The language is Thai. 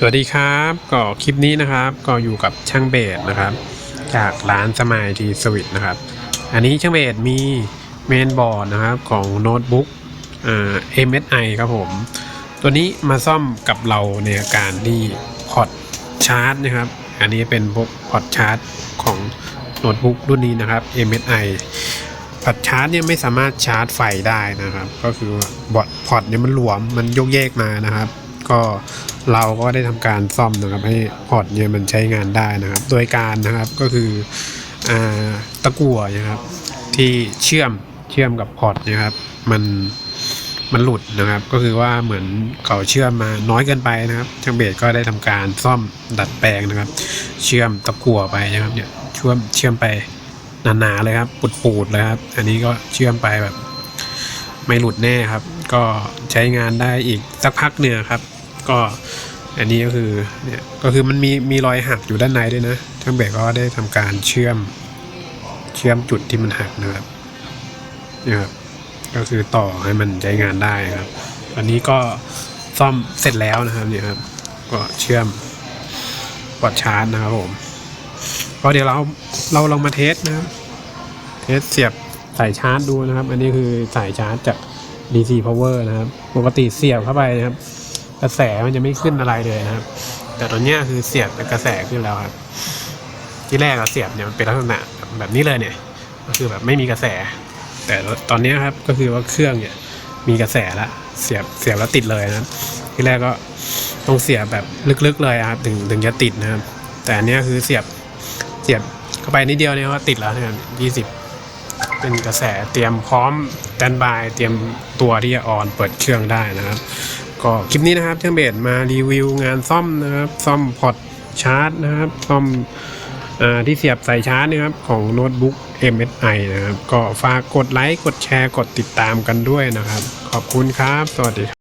สวัสดีครับ ก็คลิปนี้นะครับ ก็อยู่กับช่างเบสนะครับ จากร้านสมายทีสวิตนะครับ อันนี้ช่างเบสมีเมนบอร์ดนะครับของโน้ตบุ๊กเอ่า MSI ครับผม ตัวนี้มาซ่อมกับเราในอาการที่พอร์ตชาร์จนะครับ อันนี้เป็นพวกพอร์ตชาร์จของโน้ตบุ๊กรุ่นนี้นะครับ MSI พอร์ตชาร์จเนี่ยไม่สามารถชาร์จไฟได้นะครับ ก็คือบอร์ดพอร์ตเนี่ยมันหลวมมันโยกเยกมานะครับ ก็ เราก็ได้ทำการซ่อมนะครับ ให้พอร์ตเนี่ยมันใช้งานได้นะครับ โดยการนะครับก็คืออตะกั่วนะครับ ที่เชื่อมเชื่อมกับพอร์ตนะครับ มันมันหลุดนะครับ ก็คือว่าเหมือนเขาเชื่อมมาน้อยเกินไปนะครับช่างเบสก็ได้ทำการซ่อมดัดแปลงนะครับ เชื่อมตะกั่วไปนะครับเนี่ยเชื่อมเชื่อมไปหนาๆเลยครับปูดๆเลยครับอันนี้ก็เชื่อมไปแบบ ไม่หลุดแน่ครับ ก็ใช้งานได้อีกสักพักเนื้อครับ ก็อันนี้ก็คือเนี่ยก็คือมันมีมีรอยหักอยู่ด้านในด้วยนะช่างเบรกก็ได้ทำการเชื่อมเชื่อมจุดที่มันหักนะครับเนี่ยครับก็คือต่อให้มันใช้งานได้ครับ อันนี้ก็ซ่อมเสร็จแล้วนะครับเนี่ยครับ ก็เชื่อมปลอดชาร์จนะครับผมก็เดี๋ยวเราเราลองมาเทสนะครับเทสเสียบสายชาร์จดูนะครับ อันนี้คือสายชาร์จจาก DC power นะครับ ปกติเสียบเข้าไปนะครับ กระแสมันจะไม่ขึ้นอะไรเลยนะครับ แต่ตอนนี้คือเสียบกระแสขึ้นแล้วครับ ที่แรกเราเสียบเนี่ยมันเป็นลักษณะแบบนี้เลยเนี่ย ก็คือแบบไม่มีกระแส แต่ตอนนี้ครับก็คือว่าเครื่องเนี่ยมีกระแสแล้วเสียบเสียบแล้วติดเลยนะครับ ที่แรกก็ต้องเสียบแบบลึกๆเลยครับถึงถึงจะติดนะครับ แต่อันนี้คือเสียบเสียบเข้าไปนิดเดียวเนี่ยก็ติดแล้วนะครับยี่สิบ เป็นกระแสเตรียมพร้อมแตนบายเตรียมตัวที่จะออนเปิดเครื่องได้นะครับ ก็คลิปนี้นะครับช่างเบสมารีวิวงานซ่อมนะครับ ซ่อมพอร์ตชาร์จนะครับ ซ่อมอที่เสียบสายชาร์จนะครับของโน้ตบุ๊ก MSI นะครับ ก็ฝากกดไลค์ กดแชร์ กดติดตามกันด้วยนะครับ ขอบคุณครับ สวัสดี